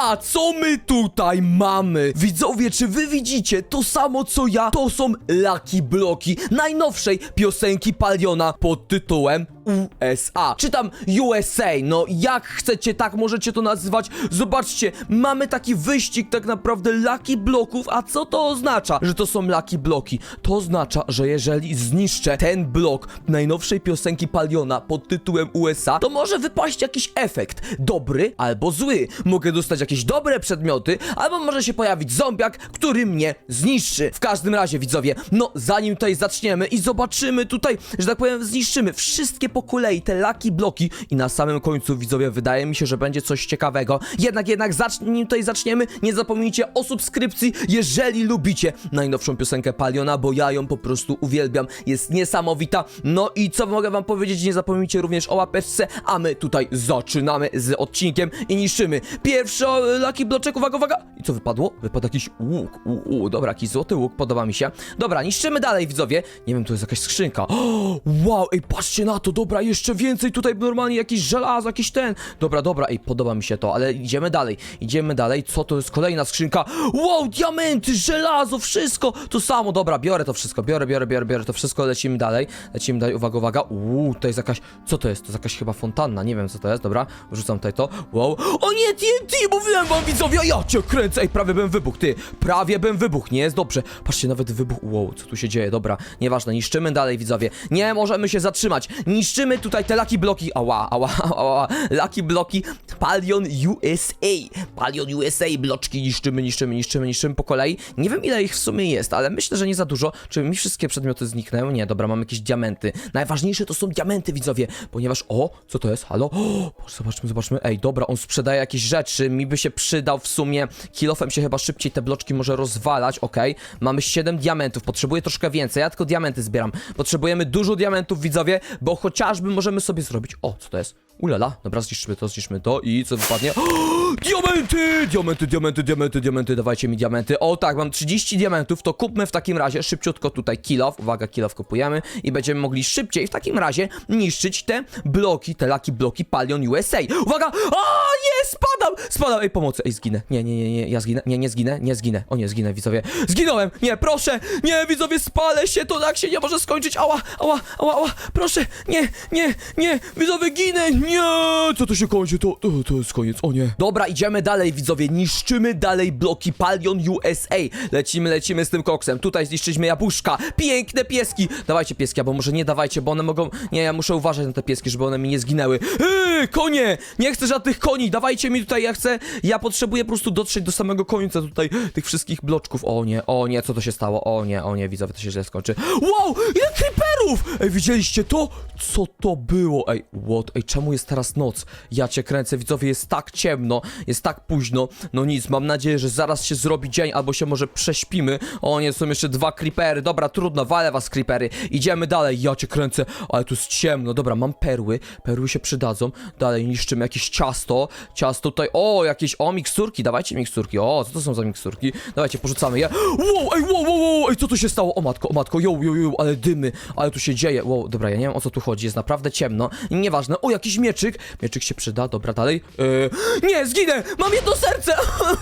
A co my tutaj mamy? Widzowie, czy wy widzicie to samo co ja? To są Lucky Bloki najnowszej piosenki Paliona pod tytułem USA. Czy tam USA, no jak chcecie, tak możecie to nazywać. Zobaczcie, mamy taki wyścig tak naprawdę Lucky Bloków, a co to oznacza, że to są Lucky Bloki? To oznacza, że jeżeli zniszczę ten blok najnowszej piosenki Paliona pod tytułem USA, to może wypaść jakiś efekt, dobry albo zły. Mogę dostać jakieś dobre przedmioty, albo może się pojawić zombiak, który mnie zniszczy. W każdym razie, widzowie, no zanim tutaj zaczniemy i zobaczymy tutaj, że tak powiem, zniszczymy wszystkie po kolei te laki bloki i na samym końcu, widzowie, wydaje mi się, że będzie coś ciekawego. Jednak, jednak, zacznij, tutaj zaczniemy, nie zapomnijcie o subskrypcji, jeżeli lubicie najnowszą piosenkę Paliona, bo ja ją po prostu uwielbiam, jest niesamowita. No i co mogę wam powiedzieć, nie zapomnijcie również o łapeczce, a my tutaj zaczynamy z odcinkiem i niszczymy. Pierwszy o, laki bloczek, uwaga, uwaga! I co wypadło? Wypadł jakiś łuk, u, u, dobra, jakiś złoty łuk, podoba mi się. Dobra, niszczymy dalej, widzowie. Nie wiem, tu jest jakaś skrzynka. Wow, ej, patrzcie na to, dobra, jeszcze więcej tutaj normalnie jakieś żelazo, jakiś ten. Dobra, dobra, ej, podoba mi się to, ale idziemy dalej, idziemy dalej. Co to jest kolejna skrzynka? Wow, diamenty, żelazo, wszystko, to samo, dobra, biorę to wszystko, biorę, biorę, biorę, biorę to wszystko, lecimy dalej, lecimy dalej, uwaga, uwaga. Uuu, to jest jakaś, co to jest? To jest jakaś chyba fontanna, nie wiem co to jest, dobra, wrzucam tutaj to. Wow, o nie, TNT, mówiłem wam widzowie, ja cię kręcę, ej, prawie bym wybuch, ty, prawie bym wybuch, nie jest dobrze. Patrzcie, nawet wybuch, wow, co tu się dzieje, dobra, nieważne, niszczymy dalej, widzowie. Nie możemy się zatrzymać, niszczymy tutaj te laki bloki, ała, ała, ała, laki bloki, Palion USA, Palion USA, bloczki niszczymy, niszczymy, niszczymy, niszczymy po kolei. Nie wiem ile ich w sumie jest, ale myślę, że nie za dużo. Czy mi wszystkie przedmioty zniknęły? Nie, dobra, mamy jakieś diamenty. Najważniejsze to są diamenty, widzowie, ponieważ, o, co to jest, halo? O, zobaczmy, zobaczmy, ej, dobra, on sprzedaje jakieś rzeczy, mi by się przydał w sumie, kilofem się chyba szybciej te bloczki może rozwalać, okej. Mamy 7 diamentów, potrzebuję troszkę więcej, ja tylko diamenty zbieram. Potrzebujemy dużo diamentów, widzowie, bo chociażby możemy sobie zrobić, o, co to jest? Ulala, dobra, zniszczymy to, zniszczymy to i co wypadnie? diamenty! Diamenty, diamenty, diamenty, diamenty, dawajcie mi diamenty. O tak, mam 30 diamentów, to kupmy w takim razie szybciutko tutaj kilof. Uwaga, kilof kupujemy i będziemy mogli szybciej w takim razie niszczyć te bloki, te laki bloki Palion USA. Uwaga! O nie, spadam! Spadam! Ej, pomocy! Ej, zginę. Nie, nie, nie, nie, ja zginę. Nie, nie zginę, nie zginę. O nie, zginę, widzowie. Zginąłem! Nie, proszę! Nie, widzowie, spalę się, to tak się nie może skończyć. Ała, ała, ała, ała, proszę! Nie, nie, nie, widzowie, ginę! Nie! Co to się kończy? To, to, to jest koniec, o nie. Dobra, idziemy dalej, widzowie, niszczymy dalej bloki Palion USA. Lecimy, lecimy z tym koksem. Tutaj zniszczyliśmy jabłuszka. Piękne pieski! Dawajcie pieski, albo może nie dawajcie, bo one mogą... Nie, ja muszę uważać na te pieski, żeby one mi nie zginęły. Eee, konie! Nie chcę żadnych koni, dawajcie mi tutaj, ja chcę... Ja potrzebuję po prostu dotrzeć do samego końca tutaj tych wszystkich bloczków. O nie, o nie, co to się stało? O nie, o nie, widzowie, to się źle skończy. Wow, ile creeperów! Ej, widzieliście to? Co to było? Ej, what? Ej, czemu jest teraz noc? Ja cię kręcę, widzowie, jest tak ciemno, jest tak późno. No nic, mam nadzieję, że zaraz się zrobi dzień, albo się może prześpimy. O nie, są jeszcze dwa creepery. Dobra, trudno, walę was creepery. Idziemy dalej, ja cię kręcę, ale tu jest ciemno. Dobra, mam perły, perły się przydadzą. Dalej niszczymy jakieś ciasto, ciasto tutaj, o, jakieś, o, miksturki, dawajcie miksturki. O, co to są za miksturki? Dawajcie, porzucamy je. Wow, ej, wow, wow, wow, ej, co tu się stało? O matko, o matko, jo, jo, jo, ale dymy, ale tu się dzieje. Wow, dobra, ja nie wiem o co tu chodzi, jest naprawdę ciemno. Nieważne, o, jakiś mieczyk, mieczyk się przyda, dobra, dalej. Yy, nie, zginę, mam jedno serce!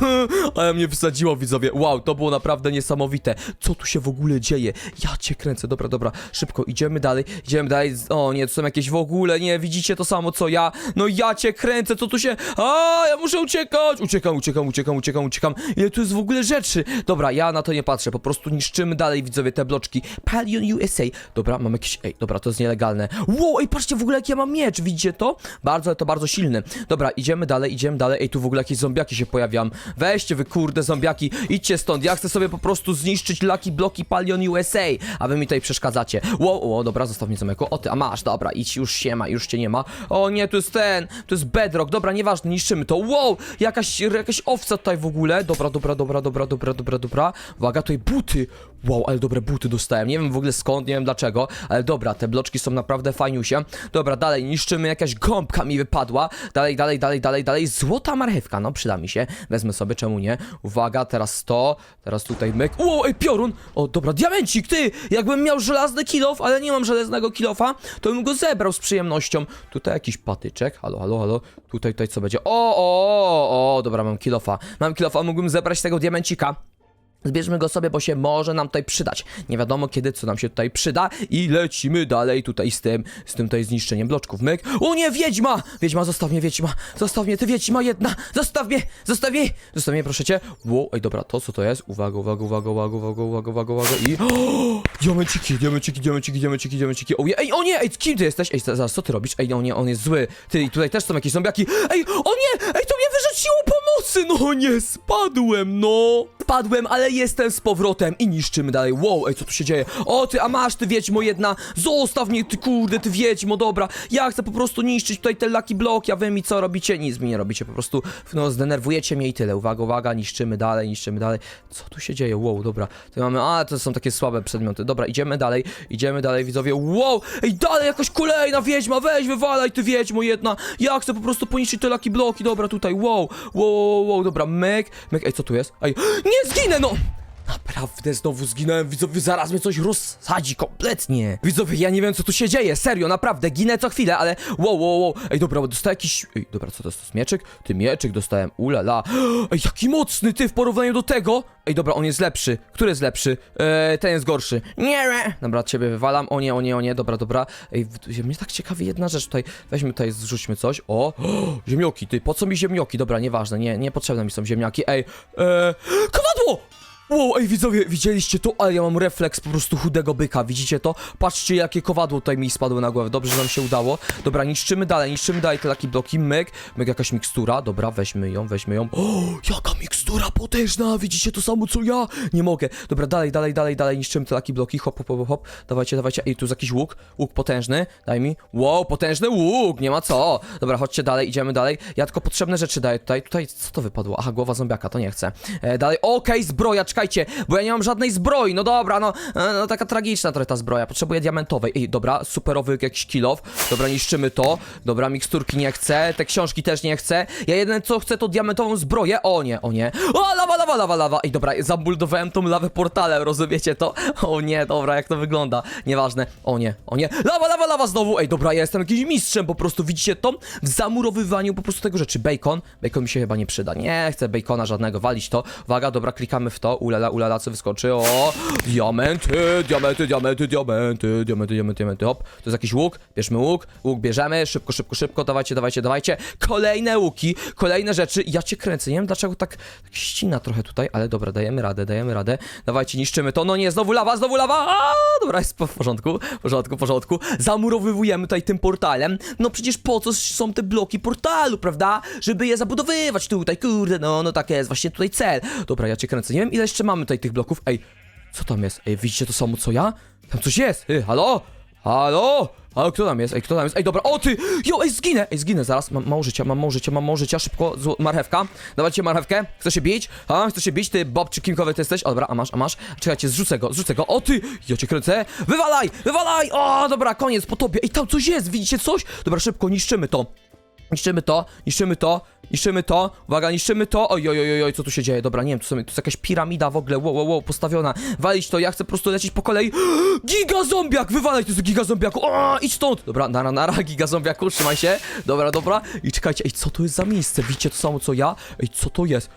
ale mnie wysadziło, widzowie. Wow, to było naprawdę niesamowite. Co tu się w ogóle dzieje? Ja cię kręcę, dobra, dobra, szybko, idziemy dalej, idziemy dalej. O nie, to są jakieś w ogóle, nie, widzicie to samo co ja? No ja cię kręcę, co tu się... A, muszę uciekać! Uciekam, uciekam, uciekam, uciekam, uciekam. Ile tu jest w ogóle rzeczy? Dobra, ja na to nie patrzę, po prostu niszczymy dalej, widzowie, te bloczki. Palion USA. Dobra, mam jakieś... Ej, dobra, to jest nielegalne. Wow, ej, patrzcie w ogóle jaki ja mam miecz, widzicie to? Bardzo, to bardzo silny. Dobra, idziemy dalej, idziemy dalej. Ej, tu w ogóle jakieś zombiaki się pojawiają. Weźcie wy, kurde, zombiaki, idźcie stąd. Ja chcę sobie po prostu zniszczyć Lucky Bloki Palion USA, a wy mi tutaj przeszkadzacie. Wow, o, dobra, zostaw mnie zombiaku. O ty, a masz, dobra, idź, już się ma, już cię nie ma. O nie, tu jest ten, to jest bedrock, dobra, nieważne, niszczymy to. Wow, jakaś, jakaś owca tutaj w ogóle. Dobra, dobra, dobra, dobra, dobra, dobra, dobra. Uwaga, tutaj buty. Wow, ale dobre buty dostałem. Nie wiem w ogóle skąd, nie wiem dlaczego, ale dobra, te bloczki są naprawdę fajniusie. Dobra, dalej niszczymy, jakaś gąbka mi wypadła. Dalej, dalej, dalej, dalej, dalej. Złota marchewka, no przyda mi się. Wezmę sobie, czemu nie? Uwaga, teraz to, teraz tutaj myk. Ło, ej, piorun! O, dobra, diamencik, ty! Jakbym miał żelazny kilof, ale nie mam żelaznego kilofa, to bym go zebrał z przyjemnością. Tutaj jakiś patyczek, halo, halo, halo. Tutaj, tutaj co będzie? O, o, o, dobra, mam kilofa. Mam kilofa, mógłbym zebrać tego diamencika. Zbierzmy go sobie, bo się może nam tutaj przydać. Nie wiadomo kiedy, co nam się tutaj przyda i lecimy dalej tutaj z tym, z tym tutaj zniszczeniem bloczków. Myk. O nie, wiedźma! Wiedźma, zostaw mnie, wiedźma! Zostaw mnie, ty wiedźma jedna! Zostaw mnie! Zostaw mnie! Zostaw mnie, proszę cię! Wow, ej, dobra, to co to jest? Uwaga, uwaga, uwaga, uwaga, uwaga, uwaga, uwaga, uwaga i... Diamenciki, diamenciki, diamenciki, diamenciki, diamenciki. O, ej, o nie, ej, kim ty jesteś? Ej, zaraz, co ty robisz? Ej, o nie, on jest zły. Ty, tutaj też są jakieś zombiaki. Ej, o nie! Ej, to mnie wyrzuciło pomocy! No nie, spadłem, no! Spadłem, ale jestem z powrotem i niszczymy dalej. Wow, ej, co tu się dzieje? O, ty, a masz, ty wiedźmo jedna! Zostaw mnie, ty kurde, ty wiedźmo, dobra. Ja chcę po prostu niszczyć tutaj te lucky bloki, a wy mi co robicie? Nic mi nie robicie, po prostu, no, zdenerwujecie mnie i tyle. Uwaga, uwaga, niszczymy dalej, niszczymy dalej. Co tu się dzieje? Wow, dobra. Tu mamy, a, to są takie słabe przedmioty. Dobra, idziemy dalej, idziemy dalej, widzowie. Wow, ej, dalej jakaś kolejna wiedźma, weź, wywalaj, ty wiedźmo jedna. Ja chcę po prostu poniszczyć te lucky bloki, dobra, tutaj, wow, wow, wow, wow, dobra, myk, myk, ej, co tu jest? Ej, nie zginę, no! Naprawdę znowu zginąłem, widzowie, zaraz mnie coś rozsadzi kompletnie. Widzowie, ja nie wiem co tu się dzieje, serio, naprawdę, ginę co chwilę, ale wow, wow, wow. Ej, dobra, dostałem jakiś... Ej, dobra, co to jest, to jest mieczyk? Ty mieczyk dostałem, ulala. Ej, jaki mocny, ty, w porównaniu do tego. Ej, dobra, on jest lepszy. Który jest lepszy? Eee, ten jest gorszy. Nie, nie. Dobra, ciebie wywalam, o nie, o nie, o nie, dobra, dobra. Ej, mnie tak ciekawi jedna rzecz tutaj. Weźmy tutaj, zrzućmy coś. O, o ziemnioki, ty, po co mi ziemnioki? Dobra, nieważne, nie, niepotrzebne mi są ziemniaki. Ej, eee, kowadło! Wow, ej widzowie, widzieliście to? Ale ja mam refleks po prostu chudego byka, widzicie to? Patrzcie jakie kowadło tutaj mi spadło na głowę, dobrze że nam się udało. Dobra, niszczymy dalej, niszczymy dalej te takie bloki, myk Myk jakaś mikstura, dobra, weźmy ją, weźmy ją. O, jaka mikstura potężna, widzicie to samo co ja? Nie mogę, dobra, dalej, dalej, dalej, dalej, niszczymy te takie bloki, hop, hop, hop, hop. Dawajcie, dawajcie, ej, tu jest jakiś łuk, łuk potężny, daj mi. Wow, potężny łuk, nie ma co. Dobra, chodźcie dalej, idziemy dalej. Ja tylko potrzebne rzeczy daję tutaj, tutaj, co to wypadło? Aha, głowa zombiaka, to nie chcę. E, Dalej, okej, zbroja, czekajcie, bo ja nie mam żadnej zbroi, no dobra, no, e, no taka tragiczna trochę ta zbroja, potrzebuję diamentowej. Ej, dobra, superowy jakiś kilof, dobra, niszczymy to, dobra, miksturki nie chcę, te książki też nie chcę, ja jedyne co chcę to diamentową zbroję, o nie, o nie, o, lawa, lawa, lawa, lawa, ej, dobra, zabuldowałem tą lawę portalem, rozumiecie to? O nie, dobra, jak to wygląda, nieważne, o nie, o nie, lawa, lawa, lawa znowu, ej, dobra, ja jestem jakimś mistrzem, po prostu, widzicie to? W zamurowywaniu po prostu tego rzeczy, bacon, bacon mi się chyba nie przyda, nie chcę bacona żadnego, walić to, uwaga, dobra, klikamy w to, ulala, ulala, co wyskoczy, o, diamenty, diamenty, diamenty, diamenty, diamenty, diamenty, diamenty, hop, to jest jakiś łuk, bierzmy łuk, łuk bierzemy, szybko, szybko, szybko, dawajcie, dawajcie, dawajcie, kolejne łuki, kolejne rzeczy, ja cię kręcę, nie wiem dlaczego tak, ścina trochę tutaj, ale dobra, dajemy radę, dajemy radę, dawajcie, niszczymy to, no nie, znowu lawa, znowu lawa, a, dobra, jest w porządku, w porządku, w porządku, zamurowywujemy tutaj tym portalem, no przecież po co są te bloki portalu, prawda, żeby je zabudowywać tutaj, kurde, no, no tak jest właśnie tutaj cel, dobra, ja cię kręcę, nie wiem ile jeszcze mamy tutaj tych bloków, ej, co tam jest? Ej, widzicie to samo co ja? Tam coś jest! Ej, halo? Halo? Ale kto tam jest? Ej, kto tam jest? Ej, dobra, o ty! Jo, ej, zginę! Ej, zginę zaraz. Mam mało życia, mam mało życia, mam mało życia. Szybko, zło- marchewka. Dawajcie marchewkę. Chcesz się bić? Ha? Chcesz się bić? Ty, Bob czy kimkowy ty jesteś? O, dobra, a masz, a masz. Czekajcie, zrzucę go, zrzucę go. O ty! Ja cię kręcę. Wywalaj! Wywalaj! O, dobra, koniec, po tobie. Ej, tam coś jest, widzicie coś? Dobra, szybko, niszczymy to. Niszczymy to, niszczymy to, niszczymy to, uwaga, niszczymy to, oj, oj, oj, oj, co tu się dzieje, dobra, nie wiem, tu, są, jest jakaś piramida w ogóle, wow, wow, wow, postawiona, walić to, ja chcę po prostu lecieć po kolei, giga zombiak, wywalaj, to jest giga zombiaku, o, idź stąd, dobra, nara, nara, giga zombiaku, trzymaj się, dobra, dobra, i czekajcie, ej, co to jest za miejsce, widzicie to samo co ja, ej, co to jest,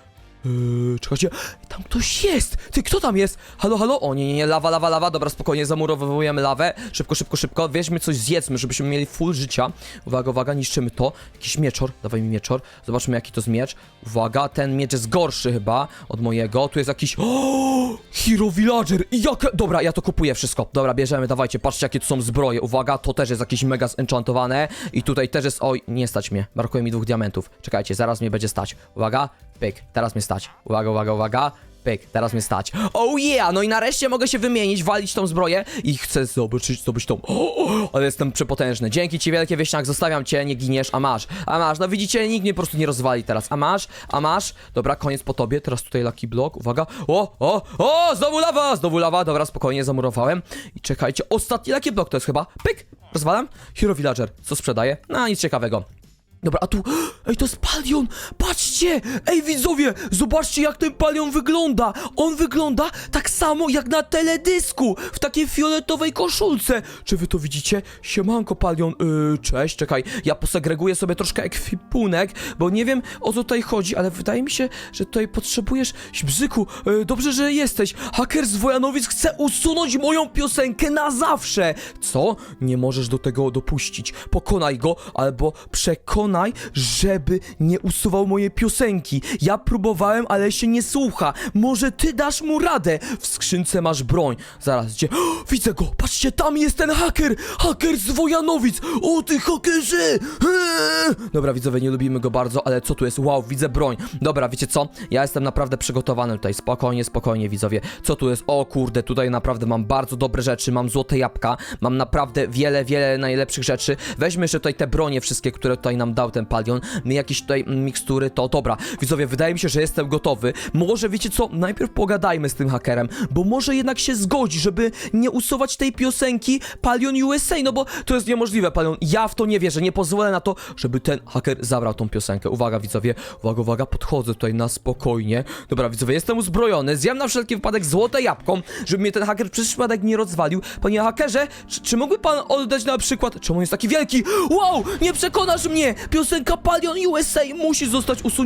Yy, czekajcie, tam ktoś jest! Ty, kto tam jest? Halo, halo? O nie, nie, nie, lawa, lawa, lawa, dobra, spokojnie, zamurowujemy lawę. Szybko, szybko, szybko, weźmy coś, zjedzmy, żebyśmy mieli full życia. Uwaga, uwaga, niszczymy to. Jakiś mieczor, dawaj mi mieczor. Zobaczmy, jaki to jest miecz. Uwaga, ten miecz jest gorszy chyba od mojego. Tu jest jakiś... O! Hero Villager! Jak... Dobra, ja to kupuję wszystko. Dobra, bierzemy, dawajcie, patrzcie, jakie tu są zbroje. Uwaga, to też jest jakieś mega zenchantowane. I tutaj też jest... Oj, nie stać mnie. Brakuje mi dwóch diamentów. Czekajcie, zaraz mnie będzie stać. Uwaga, pyk, teraz mnie stać. Uwaga, uwaga, uwaga. Pyk, teraz mnie stać. Oh yeah, no i nareszcie mogę się wymienić, walić tą zbroję i chcę zobaczyć, zdobyć tą... O, ale jestem przepotężny. Dzięki ci wielkie wieśniak, zostawiam cię, nie giniesz, a masz, a masz. No widzicie, nikt mnie po prostu nie rozwali teraz. A masz, a masz. Dobra, koniec po tobie, teraz tutaj Lucky Block, uwaga. O, o, o, znowu lawa, znowu lawa, dobra, spokojnie, zamurowałem. I czekajcie, ostatni Lucky Block to jest chyba, pyk, rozwalam. Hero Villager, co sprzedaje? No, nic ciekawego. Dobra, a tu. Ej, to jest palion! Patrzcie! Ej, widzowie! Zobaczcie, jak ten palion wygląda! On wygląda tak samo jak na teledysku! W takiej fioletowej koszulce! Czy wy to widzicie? Siemanko, palion. Yy, cześć, czekaj. Ja posegreguję sobie troszkę ekwipunek, bo nie wiem o co tutaj chodzi, ale wydaje mi się, że tutaj potrzebujesz. Bzyku, yy, dobrze, że jesteś. Haker z Wojanowic chce usunąć moją piosenkę na zawsze! Co? Nie możesz do tego dopuścić. Pokonaj go, albo przekonaj, żeby nie usuwał mojej piosenki. Ja próbowałem, ale się nie słucha. Może ty dasz mu radę? W skrzynce masz broń. Zaraz, gdzie? O, widzę go! Patrzcie, tam jest ten haker! Haker z Wojanowic! O, ty hakerze! Eee! Dobra, widzowie, nie lubimy go bardzo, ale co tu jest? Wow, widzę broń. Dobra, wiecie co? Ja jestem naprawdę przygotowany tutaj. Spokojnie, spokojnie, widzowie. Co tu jest? O kurde, tutaj naprawdę mam bardzo dobre rzeczy. Mam złote jabłka. Mam naprawdę wiele, wiele najlepszych rzeczy. Weźmy jeszcze tutaj te bronie wszystkie, które tutaj nam dał ten palion. My jakieś tutaj mm, mikstury, to dobra. Widzowie, wydaje mi się, że jestem gotowy. Może wiecie co? Najpierw pogadajmy z tym hakerem, bo może jednak się zgodzi, żeby nie usuwać tej piosenki Palion USA, no bo to jest niemożliwe, Palion. Ja w to nie wierzę, nie pozwolę na to, żeby ten haker zabrał tą piosenkę. Uwaga, widzowie, uwaga, uwaga, podchodzę tutaj na spokojnie. Dobra, widzowie, jestem uzbrojony, zjem na wszelki wypadek złote jabłko, żeby mnie ten haker przez przypadek nie rozwalił. Panie hakerze, czy, czy mógłby pan oddać na przykład, czemu jest taki wielki? Wow, nie przekonasz mnie! Piosenka Palion USA musi zostać usunięta.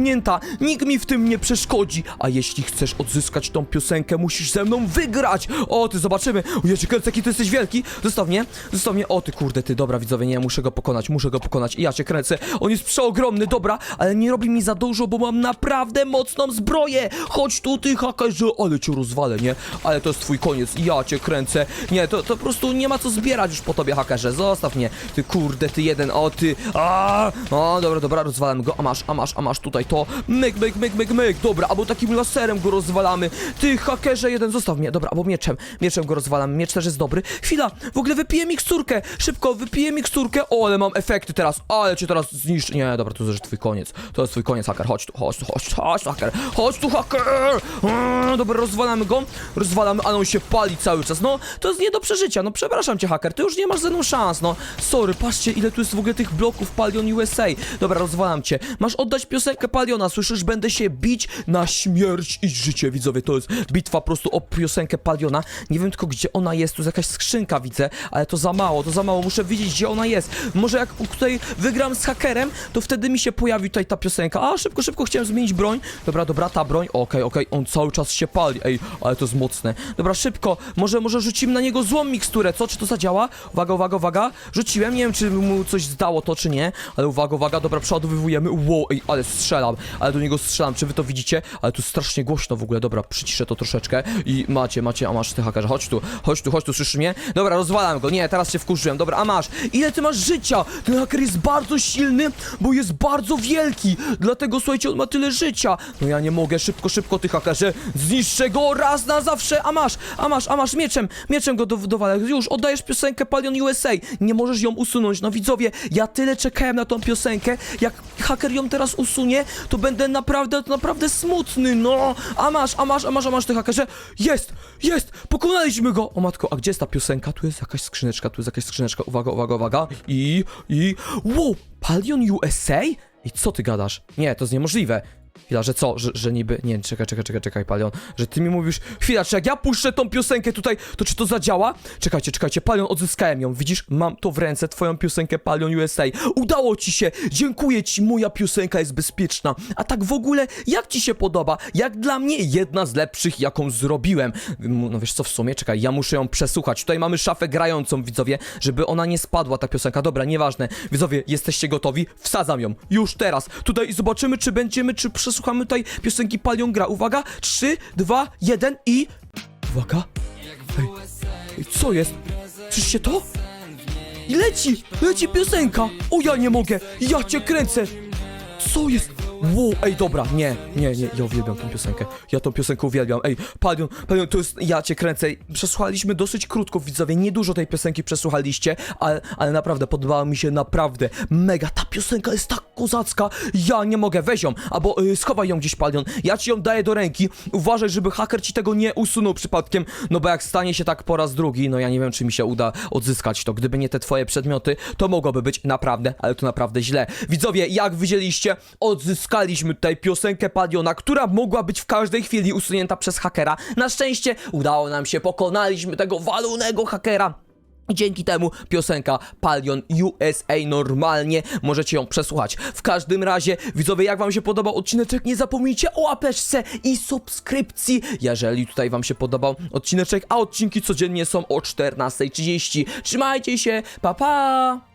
Nikt mi w tym nie przeszkodzi. A jeśli chcesz odzyskać tą piosenkę, musisz ze mną wygrać. O, ty zobaczymy. O, ja cię kręcę, jaki ty jesteś wielki. Zostaw mnie, zostaw mnie. O, ty kurde, ty, dobra, widzowie, nie, muszę go pokonać, muszę go pokonać. I ja cię kręcę. On jest przeogromny, dobra, ale nie robi mi za dużo, bo mam naprawdę mocną zbroję. Chodź tu, ty hakerze, ale cię rozwalę, nie? Ale to jest twój koniec. Ja cię kręcę. Nie, to, to po prostu nie ma co zbierać już po tobie, hakerze. Zostaw mnie. Ty kurde, ty jeden, o ty. A, o, dobra, dobra, rozwalam go. A masz, a masz, a masz tutaj to. Myk, myk, myk, myk, myk. Dobra, albo takim laserem go rozwalamy. Ty hakerze jeden, zostaw mnie. Dobra, albo mieczem. Mieczem go rozwalam. Miecz też jest dobry. Chwila, w ogóle wypiję miksturkę. Szybko, wypiję miksturkę. O, ale mam efekty teraz. Ale cię teraz zniszczę. Nie, dobra, to jest twój koniec. To jest twój koniec, haker. Chodź tu, chodź tu, chodź chodź haker. Chodź tu, haker. Mm, dobra, rozwalamy go. Rozwalamy, ale on się pali cały czas. No, to jest nie do przeżycia. No, przepraszam cię, haker. Ty już nie masz ze mną szans, no. Sorry, patrzcie, ile tu jest w ogóle tych bloków Palion USA. Dobra, rozwalam cię. Masz oddać piosenkę Paliona. Słyszysz, będę się bić na śmierć i życie, widzowie. To jest bitwa po prostu o piosenkę Paliona. Nie wiem tylko, gdzie ona jest. Tu jest jakaś skrzynka, widzę, ale to za mało, to za mało. Muszę wiedzieć, gdzie ona jest. Może jak tutaj wygram z hakerem, to wtedy mi się pojawi tutaj ta piosenka. A, szybko, szybko, chciałem zmienić broń. Dobra, dobra, ta broń. Okej, okej, on cały czas się pali. Ej, ale to jest mocne. Dobra, szybko. Może, może rzucimy na niego złą miksturę, co? Czy to zadziała? Uwaga, uwaga, uwaga. Rzuciłem, nie wiem, czy mu coś zdało to, czy nie. Ale uwaga, uwaga, dobra, przeładowywujemy. Wow, ej, ale strzelam. Ale do niego strzelam. Czy wy to widzicie? Ale tu strasznie głośno w ogóle. Dobra, przyciszę to troszeczkę. I macie, macie, a masz ty hakerze. Chodź tu, chodź tu, chodź tu, słyszysz mnie? Dobra, rozwalam go. Nie, teraz się wkurzyłem. Dobra, a masz. Ile ty masz życia? Ten haker jest bardzo silny, bo jest bardzo wielki. Dlatego, słuchajcie, on ma tyle życia. No ja nie mogę. Szybko, szybko, ty hakerze. Zniszczę go raz na zawsze. A masz, a masz, a masz mieczem. Mieczem go do, dowalę. Już, oddajesz piosenkę Palion USA. Nie możesz ją usunąć. No widzowie, ja tyle czekałem na tą piosenkę. Jak haker ją teraz usunie, to będę naprawdę, naprawdę smutny. No, a masz, a masz, a masz, a masz, ty hakerze. Jest, jest, pokonaliśmy go. O matko, a gdzie jest ta piosenka? Tu jest jakaś skrzyneczka, tu jest jakaś skrzyneczka. Uwaga, uwaga, uwaga. I, i, wow, Palion USA? I co ty gadasz? Nie, to jest niemożliwe. Chwila, że co? Że, że niby... Nie, czekaj, czekaj, czekaj, czekaj, Palion. Że ty mi mówisz... Chwila, czy jak ja puszczę tą piosenkę tutaj, to czy to zadziała? Czekajcie, czekajcie, Palion, odzyskałem ją. Widzisz? Mam to w ręce, twoją piosenkę Palion USA. Udało ci się! Dziękuję ci, moja piosenka jest bezpieczna. A tak w ogóle, jak ci się podoba? Jak dla mnie, jedna z lepszych, jaką zrobiłem. No wiesz co, w sumie, czekaj, ja muszę ją przesłuchać. Tutaj mamy szafę grającą, widzowie, żeby ona nie spadła, ta piosenka. Dobra, nieważne. Widzowie, jesteście gotowi? Wsadzam ją. Już teraz. Tutaj zobaczymy, czy będziemy, czy przesłuchamy tutaj piosenki Palion gra. Uwaga, 3, 2, 1 i... Uwaga. Ej, ej co jest? Słyszycie to? I leci, leci piosenka. O, ja nie mogę. Ja cię kręcę. Co jest? Wow, ej, dobra, nie, nie, nie, ja uwielbiam tę piosenkę. Ja tą piosenkę uwielbiam. Ej, Palion, Palion, to jest, ja cię kręcę. Przesłuchaliśmy dosyć krótko, widzowie, niedużo tej piosenki przesłuchaliście, ale, ale naprawdę, podobała mi się naprawdę mega. Ta piosenka jest tak kozacka, ja nie mogę, weź ją, albo y, schowaj ją gdzieś, Palion. Ja ci ją daję do ręki, uważaj, żeby haker ci tego nie usunął przypadkiem, no bo jak stanie się tak po raz drugi, no ja nie wiem, czy mi się uda odzyskać to. Gdyby nie te twoje przedmioty, to mogłoby być naprawdę, ale to naprawdę źle. Widzowie, jak widzieliście, odzyskaliśmy tutaj piosenkę Paliona, która mogła być w każdej chwili usunięta przez hakera. Na szczęście udało nam się, pokonaliśmy tego walonego hakera. Dzięki temu piosenka Palion USA normalnie możecie ją przesłuchać. W każdym razie, widzowie, jak wam się podobał odcineczek, nie zapomnijcie o łapeczce i subskrypcji, jeżeli tutaj wam się podobał odcineczek, a odcinki codziennie są o 14.30. Trzymajcie się, pa pa!